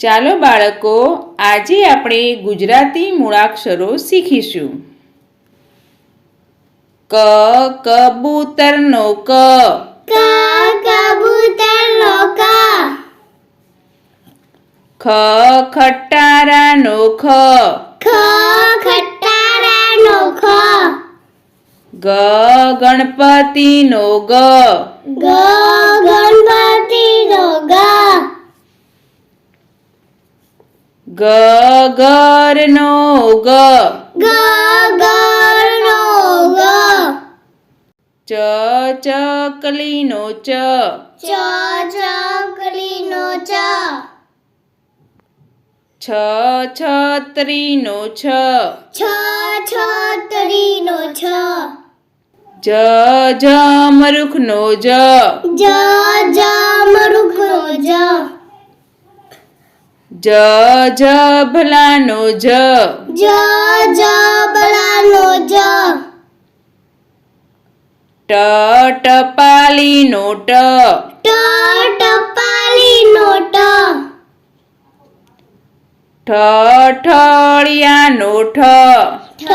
ચાલો બાળકો આજે આપણે ગુજરાતી મૂળાક્ષરો શીખીશું. ક કબૂતરનો ક. ક કબૂતરનો ક. ખ ખટારાનો ખ. ખ ખટારાનો ખ. ગ ગણપતિનો ગ. ગ ગ ગરનો ગ. ગ ગરનો ગ. ચ ચકલીનો ચ. ચ ચકલીનો ચ. છ છત્રીનો છ. છ છતરીનો છ. જ જમરૂખનો જ. જ જમરૂખનો જ. જ જભલાનો જ. જ જબલાનો જ. ટ ટપાલીનો ટ. ટ ટપાલીનો ટ. ઠ ઠળિયાનો ઠ. ઠ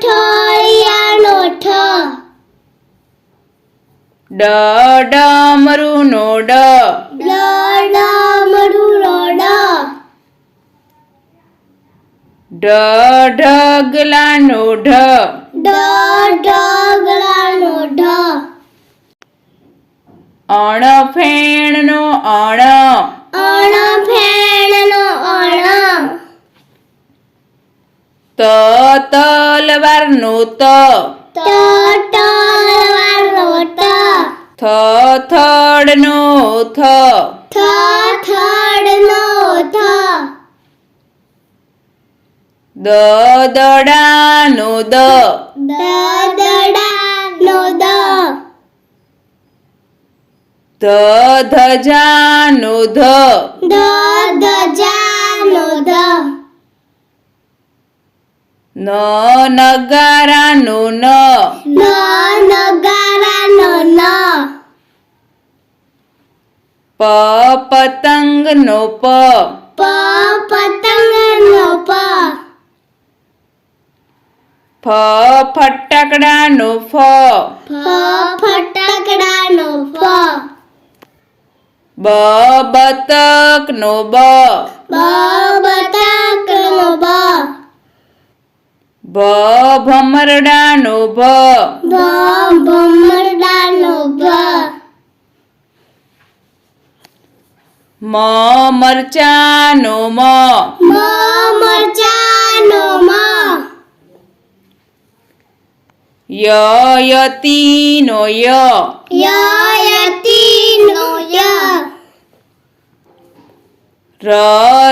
ઠળિયાનો ઠ. ડ ડમરુનો ડ. ઢ ઢગલાનો ઢ. ડ ઢગલાનો ઢ. અણ ફેણનો અણ. અણ ફેણનો અણ. ત તલવારનો ત. ત તલવારનો ત. થ થડનો થ. થ થડનો થ. દ દડાનો દ. દ દડાનો દ. ધ ધજાનો ધ. ધ ધજાનો ધ. ન નગારાનો ન ન. નગારાનો ન પ પતંગનો પ. પ પતંગનો પ ફ ફટાકડાનો ફ. ફટાકડાનો ફ. બ બતકનો બ. બ બતકનો બ. ભ ભમરડાનો ભ ભ ભમરડાનો ભ મ મરચાનો મ. મ મરચાનો મ. ય યતીનો ય. ય યતીનો ય. ર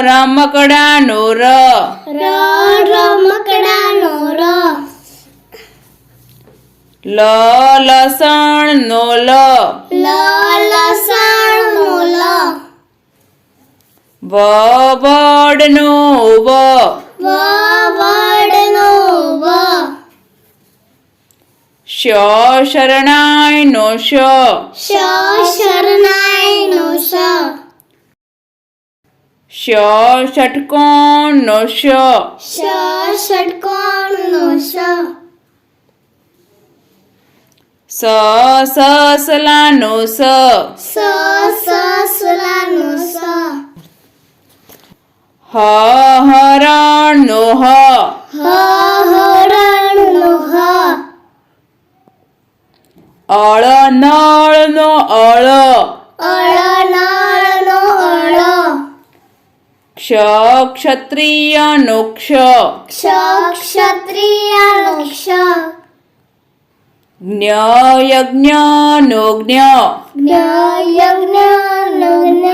રમકડાનો ર. ર રમકડાનો ર. લ લસણનો લ. લ લસણનો લ. વ વડનો વ વ. श शरणाय नो श शरणाय नो श श षटकोण नो श षटकोण नो श स सला नो स सला नो स ह. हरण नो ह हरण नो अळ नळ न अळ. क्ष क्षत्रिय नो क्ष क्षत्रियानुक्ष ज्ञ यज्ञ नो ज्ञ ज्ञ यज्ञ नो ज्ञ